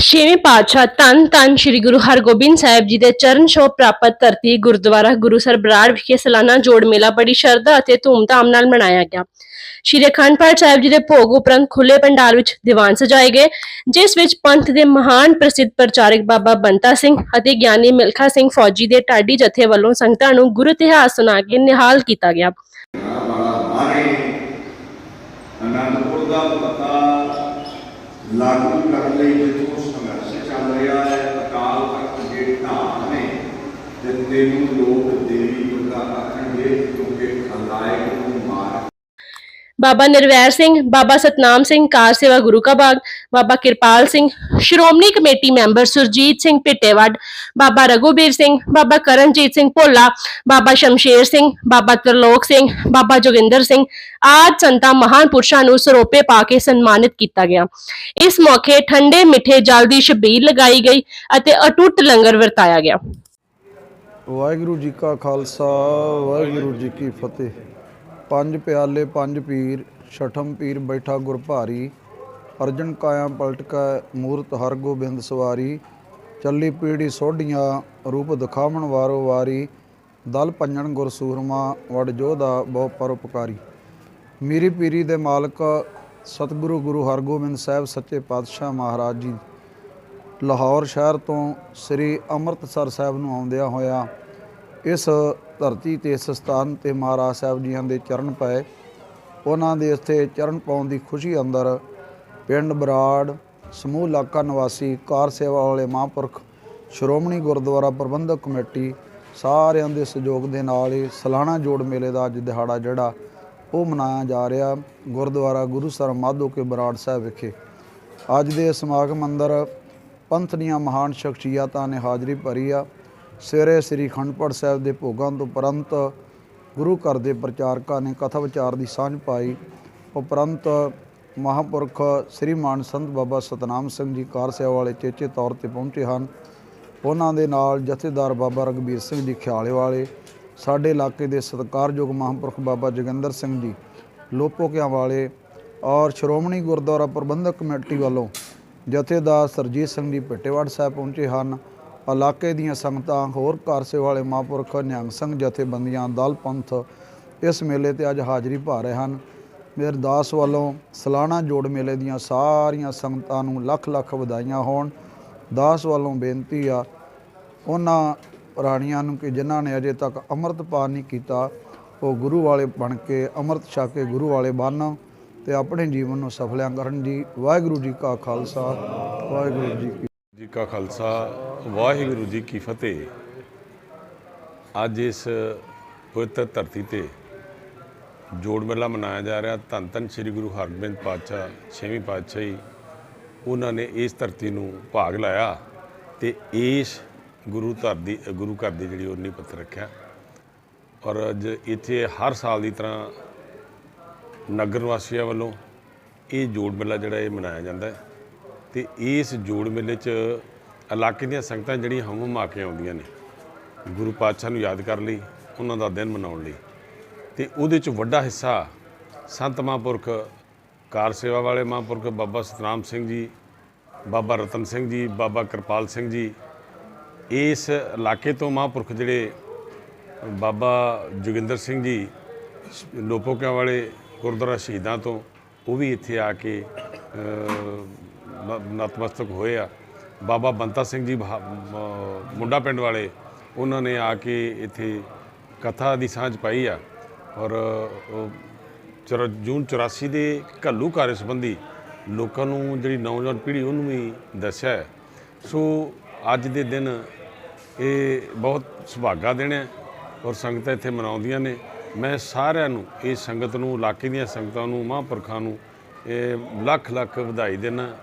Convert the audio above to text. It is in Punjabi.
ਛੇਵੇਂ ਪਾਤਸ਼ਾਹ ਧੰਨ ਧੰਨ ਸ੍ਰੀ ਗੁਰੂ ਹਰਗੋਬਿੰਦ ਸਾਹਿਬ ਜੀ ਦੇ ਚਰਨ ਛੋਹ ਪ੍ਰਾਪਤ ਧਰਤੀ ਗੁਰਦੁਆਰਾ ਗੁਰੂਸਰ ਬਰਾੜ ਵਿਖੇ ਸਾਲਾਨਾ ਜੋੜ ਮੇਲਾ ਬੜੀ ਸ਼ਰਧਾ ਅਤੇ ਧੂਮਧਾਮ ਨਾਲ ਮਨਾਇਆ ਗਿਆ। ਸ਼੍ਰੀ ਅਖੰਡ ਪਾਠ ਸਾਹਿਬ ਜੀ ਦੇ ਭੋਗ ਉਪਰੰਤ ਖੁੱਲੇ ਪੰਡਾਲ ਵਿੱਚ ਦੀਵਾਨ ਸਜਾਏ ਗਏ, ਜਿਸ ਵਿੱਚ ਪੰਥ ਦੇ ਮਹਾਨ ਪ੍ਰਸਿੱਧ ਪ੍ਰਚਾਰਕ ਬਾਬਾ ਬੰਤਾ ਸਿੰਘ ਅਤੇ ਗਿਆਨੀ ਮਿਲਖਾ ਸਿੰਘ ਫੌਜੀ ਦੇ ਢਾਡੀ ਜਥੇ ਵੱਲੋਂ ਸੰਗਤਾਂ ਨੂੰ ਗੁਰੂ ਇਤਿਹਾਸ ਸੁਣਾ ਕੇ ਨਿਹਾਲ ਕੀਤਾ ਗਿਆ। ਅਨੰਦਪੁਰ ਦਾ ਪਤਾ ਲਾਗੂ ਕਰਨ ਲਈ ਜੋ ਚੱਲ ਰਿਹਾ ਹੈ, ਅਕਾਲ ਤਖਤ ਦੇ ਢਾਹ ਨੇ ਤੇ ਤੈਨੂੰ ਲੋਕ ਦੇਵੀ ਬੰਦਾ ਆਖਣਗੇ, ਕਿਉਂਕਿ ਖਲਾਇਕ ਨੂੰ ਮਾਰ ਬਾਬਾ ਨਿਰਵੈਰ ਸਿੰਘ, ਬਾਬਾ ਸਤਨਾਮ ਸਿੰਘ, ਕਾਰ ਸੇਵਾ ਗੁਰੂ ਕਾ ਬਾਗ, ਬਾਬਾ ਕਿਰਪਾਲ ਸਿੰਘ, ਸ਼੍ਰੋਮਣੀ ਕਮੇਟੀ ਮੈਂਬਰ ਸੁਰਜੀਤ ਸਿੰਘ ਪਿੱਟੇਵੱਡ ਬਾਬਾ ਰਘੁਬੀਰ ਸਿੰਘ, ਬਾਬਾ ਕਰਨਜੀਤ ਸਿੰਘ ਭੋਲਾ, ਬਾਬਾ ਸ਼ਮਸ਼ੇਰ ਸਿੰਘ, ਬਾਬਾ ਤਰਲੋਕ ਸਿੰਘ, ਬਾਬਾ ਜੋਗਿੰਦਰ ਸਿੰਘ ਆਦ ਸੰਤਾਂ ਮਹਾਨ ਪੁਰਸ਼ਾਂ ਨੂੰ ਸਰੋਪੇ ਪਾ ਕੇ ਸਨਮਾਨਿਤ ਕੀਤਾ ਗਿਆ। ਇਸ ਮੌਕੇ ਠੰਡੇ ਮਿੱਠੇ ਜਲ ਦੀ ਸ਼ਬੀਲ ਲਗਾਈ ਗਈ ਅਤੇ ਅਟੁੱਟ ਲੰਗਰ ਵਰਤਾਇਆ ਗਿਆ। ਵਾਹਿਗੁਰੂ ਜੀ ਕਾ ਖਾਲਸਾ, ਵਾਹਿਗੁਰੂ ਜੀ ਕੀ ਫਤਿਹ। ਪੰਜ ਪਿਆਲੇ, ਪੰਜ ਪੀਰ, ਛਠਮ ਪੀਰ ਬੈਠਾ ਗੁਰ ਭਾਰੀ, ਅਰਜਨ ਕਾਇਆ ਪਲਟ ਕੈ ਮੂਰਤ ਹਰ ਗੋਬਿੰਦ ਸਵਾਰੀ, ਚੱਲੀ ਪੀੜੀ ਸੋਢੀਆਂ, ਰੂਪ ਦਿਖਾਵਣ ਵਾਰੋ ਵਾਰੀ, ਦਲ ਪੰਜਣ ਗੁਰ ਸੂਰਮਾ, ਵਡ ਜੋਧਾ ਬਹੁ ਪਰਉਪਕਾਰੀ ਮੇਰੀ ਪੀਰੀ ਦੇ ਮਾਲਕ, ਸਤਿਗੁਰੂ ਗੁਰੂ ਹਰਗੋਬਿੰਦ ਸਾਹਿਬ ਸੱਚੇ ਪਾਤਸ਼ਾਹ ਮਹਾਰਾਜ ਜੀ। ਲਾਹੌਰ ਸ਼ਹਿਰ ਤੋਂ ਸ੍ਰੀ ਅੰਮ੍ਰਿਤਸਰ ਸਾਹਿਬ ਨੂੰ ਆਉਂਦਿਆਂ ਹੋਇਆ ਇਸ ਧਰਤੀ ਤੇ, ਇਸ ਸਥਾਨ ਤੇ ਮਹਾਰਾਜ ਸਾਹਿਬ ਜੀਆਂ ਦੇ ਚਰਨ ਪਏ। ਉਹਨਾਂ ਦੇ ਇੱਥੇ ਚਰਨ ਪਾਉਣ ਦੀ ਖੁਸ਼ੀ ਅੰਦਰ ਪਿੰਡ, ਬਰਾੜ, ਸਮੂਹ, ਇਲਾਕਾ, ਨਿਵਾਸੀ, ਕਾਰ ਸੇਵਾ ਵਾਲੇ, ਮਹਾਂਪੁਰਖ, ਸ਼੍ਰੋਮਣੀ ਗੁਰਦੁਆਰਾ ਪ੍ਰਬੰਧਕ ਕਮੇਟੀ ਸਾਰਿਆਂ ਦੇ ਸਹਿਯੋਗ ਦੇ ਨਾਲ ਇਹ ਸਾਲਾਨਾ ਜੋੜ ਮੇਲੇ ਦਾ ਅੱਜ ਦਿਹਾੜਾ ਜਿਹੜਾ ਉਹ ਮਨਾਇਆ ਜਾ ਰਿਹਾ ਗੁਰਦੁਆਰਾ ਗੁਰੂ ਸਰ ਮਾਧੋ ਕੇ ਬਰਾੜ ਸਾਹਿਬ ਵਿਖੇ। ਅੱਜ ਦੇ ਸਮਾਗਮ ਅੰਦਰ ਪੰਥ ਦੀਆਂ ਮਹਾਨ ਸ਼ਖਸੀਅਤਾਂ ਨੇ ਹਾਜ਼ਰੀ ਭਰੀ ਆ। ਸਵੇਰੇ ਸ੍ਰੀ ਖੰਡਪੜ ਸਾਹਿਬ ਦੇ ਭੋਗਾਂ ਤੋਂ ਉਪਰੰਤ ਗੁਰੂ ਘਰ ਦੇ ਪ੍ਰਚਾਰਕਾਂ ਨੇ ਕਥਾ ਵਿਚਾਰ ਦੀ ਸਾਂਝ ਪਾਈ। ਉਪਰੰਤ ਮਹਾਂਪੁਰਖ ਸ੍ਰੀ ਮਾਨ ਸੰਤ ਬਾਬਾ ਸਤਨਾਮ ਸਿੰਘ ਜੀ ਕਾਰ ਸੇਵਾ ਵਾਲੇ ਚੇਚੇ ਤੌਰ ਤੇ ਪਹੁੰਚੇ ਹਨ। ਉਹਨਾਂ ਦੇ ਨਾਲ ਜਥੇਦਾਰ ਬਾਬਾ ਰਗਬੀਰ ਸਿੰਘ ਜੀ ਖਿਆਲੇ ਵਾਲੇ, ਸਾਡੇ ਇਲਾਕੇ ਦੇ ਸਤਿਕਾਰਯੋਗ ਮਹਾਂਪੁਰਖ ਬਾਬਾ ਜੋਗਿੰਦਰ ਸਿੰਘ ਜੀ, ਲੋਪੋਕਿਆਂ ਵਾਲੇ ਔਰ ਸ਼੍ਰੋਮਣੀ ਗੁਰਦੁਆਰਾ ਪ੍ਰਬੰਧਕ ਕਮੇਟੀ ਵੱਲੋਂ ਜਥੇਦਾਰ ਸਰਜੀਤ ਸਿੰਘ ਜੀ ਭਿੱਟੇਵੜ ਸਾਹਿਬ ਪਹੁੰਚੇ ਹਨ। ਇਲਾਕੇ ਦੀਆਂ ਸੰਗਤਾਂ, ਹੋਰ ਕਾਰਸੇ ਵਾਲੇ ਮਹਾਂਪੁਰਖ, ਨਿਹੰਗ ਸਿੰਘ, ਜਥੇਬੰਦੀਆਂ, ਦਲ ਪੰਥ ਇਸ ਮੇਲੇ ਤੇ ਅੱਜ ਹਾਜ਼ਰੀ ਭਰ ਰਹੇ ਹਨ। ਮੇਰੇ ਦਾਸ ਵੱਲੋਂ ਸਾਲਾਨਾ ਜੋੜ ਮੇਲੇ ਦੀਆਂ ਸਾਰੀਆਂ ਸੰਗਤਾਂ ਨੂੰ ਲੱਖ ਲੱਖ ਵਧਾਈਆਂ ਹੋਣ। ਦਾਸ ਵੱਲੋਂ ਬੇਨਤੀ ਆ ਉਹਨਾਂ ਰਾਣੀਆਂ ਨੂੰ ਕਿ ਜਿਨ੍ਹਾਂ ਨੇ ਅਜੇ ਤੱਕ ਅੰਮ੍ਰਿਤ ਪਾਨ ਨਹੀਂ ਕੀਤਾ, ਉਹ ਗੁਰੂ ਵਾਲੇ ਬਣ ਕੇ ਅੰਮ੍ਰਿਤ ਛਕ ਕੇ ਗੁਰੂ ਵਾਲੇ ਬਣਨ ਤੇ ਆਪਣੇ ਜੀਵਨ ਨੂੰ ਸਫਲਿਆਂ ਕਰਨ ਜੀ, ਵਾਹਿਗੁਰੂ ਜੀ ਕਾ ਖਾਲਸਾ, ਵਾਹਿਗੁਰੂ ਜੀ ਜੀ ਕਾ ਖਾਲਸਾ, ਵਾਹਿਗੁਰੂ ਜੀ ਕੀ ਫਤਿਹ। ਅੱਜ ਇਸ ਪਵਿੱਤਰ ਧਰਤੀ ਤੇ ਜੋੜ ਮੇਲਾ ਮਨਾਇਆ ਜਾ ਰਿਹਾ। ਧੰਨ ਧੰਨ ਸ੍ਰੀ ਗੁਰੂ ਹਰਗੋਬਿੰਦ ਪਾਤਸ਼ਾਹ, ਛੇਵੀਂ ਪਾਤਸ਼ਾਹੀ, ਉਹਨਾਂ ਨੇ ਇਸ ਧਰਤੀ ਨੂੰ ਭਾਗ ਲਾਇਆ ਤੇ ਇਸ ਗੁਰੂ ਧਰ ਦੀ, ਗੁਰੂ ਘਰ ਦੀ ਜਿਹੜੀ ਉਹ ਉਨੀ ਪੱਥਰ ਰੱਖਿਆ। ਔਰ ਅੱਜ ਇੱਥੇ ਹਰ ਸਾਲ ਦੀ ਤਰ੍ਹਾਂ ਨਗਰ ਵਾਸੀਆਂ ਵੱਲੋਂ ਇਹ ਜੋੜ ਮੇਲਾ ਜਿਹੜਾ ਇਹ ਮਨਾਇਆ ਜਾਂਦਾ ਹੈ। ਤੇ ਇਸ ਜੋੜ ਮੇਲੇ 'ਚ ਇਲਾਕੇ ਦੀਆਂ ਸੰਗਤਾਂ ਜਿਹੜੀਆਂ ਹਮ ਹਮਾ ਕੇ ਆਉਂਦੀਆਂ ਨੇ, ਗੁਰੂ ਪਾਤਸ਼ਾਹ ਨੂੰ ਯਾਦ ਕਰਨ ਲਈ, ਉਹਨਾਂ ਦਾ ਦਿਨ ਮਨਾਉਣ ਲਈ। ਤੇ ਉਹਦੇ 'ਚ ਵੱਡਾ ਹਿੱਸਾ ਸੰਤ ਮਹਾਂਪੁਰਖ ਕਾਰ ਸੇਵਾ ਵਾਲੇ ਮਹਾਂਪੁਰਖ ਬਾਬਾ ਸਤਨਾਮ ਸਿੰਘ ਜੀ, ਬਾਬਾ ਰਤਨ ਸਿੰਘ ਜੀ, ਬਾਬਾ ਕਿਰਪਾਲ ਸਿੰਘ ਜੀ, ਇਸ ਇਲਾਕੇ ਤੋਂ ਮਹਾਂਪੁਰਖ ਜਿਹੜੇ ਬਾਬਾ ਜੋਗਿੰਦਰ ਸਿੰਘ ਜੀ, ਲੋਪੋਕਿਆਂ ਵਾਲੇ ਗੁਰਦੁਆਰਾ ਸ਼ਹੀਦਾਂ ਤੋਂ, ਉਹ ਵੀ ਇੱਥੇ ਆ ਕੇ ਨਤਮਸਤਕ ਹੋਏ ਆ। ਬਾਬਾ ਬੰਤਾ ਸਿੰਘ ਜੀ ਬਹਾ- ਮੁੰਡਾ ਪਿੰਡ ਵਾਲੇ, ਉਹਨਾਂ ਨੇ ਆ ਕੇ ਇੱਥੇ ਕਥਾ ਦੀ ਸਾਂਝ ਪਾਈ ਆ। ਔਰ, ਉਹ ਜੂਨ 84 ਦੇ ਘੱਲੂ ਕਾਰਜ ਸੰਬੰਧੀ ਲੋਕਾਂ ਨੂੰ ਜਿਹੜੀ ਨੌਜਵਾਨ ਪੀੜ੍ਹੀ, ਉਹਨੂੰ ਵੀ ਦੱਸਿਆ ਹੈ। ਸੋ, ਅੱਜ ਦੇ ਦਿਨ ਇਹ ਬਹੁਤ ਸੁਭਾਗਾ ਦਿਨ ਹੈ ਔਰ ਸੰਗਤਾਂ ਇੱਥੇ ਮਨਾਉਂਦੀਆਂ ਨੇ। ਮੈਂ ਸਾਰਿਆਂ ਨੂੰ ਇਹ ਸੰਗਤ ਨੂੰ, ਇਲਾਕੇ ਦੀਆਂ ਸੰਗਤਾਂ ਨੂੰ, ਮਹਾਂਪੁਰਖਾਂ ਨੂੰ, ਇਹ ਲੱਖ ਲੱਖ ਵਧਾਈ ਦੇਣਾ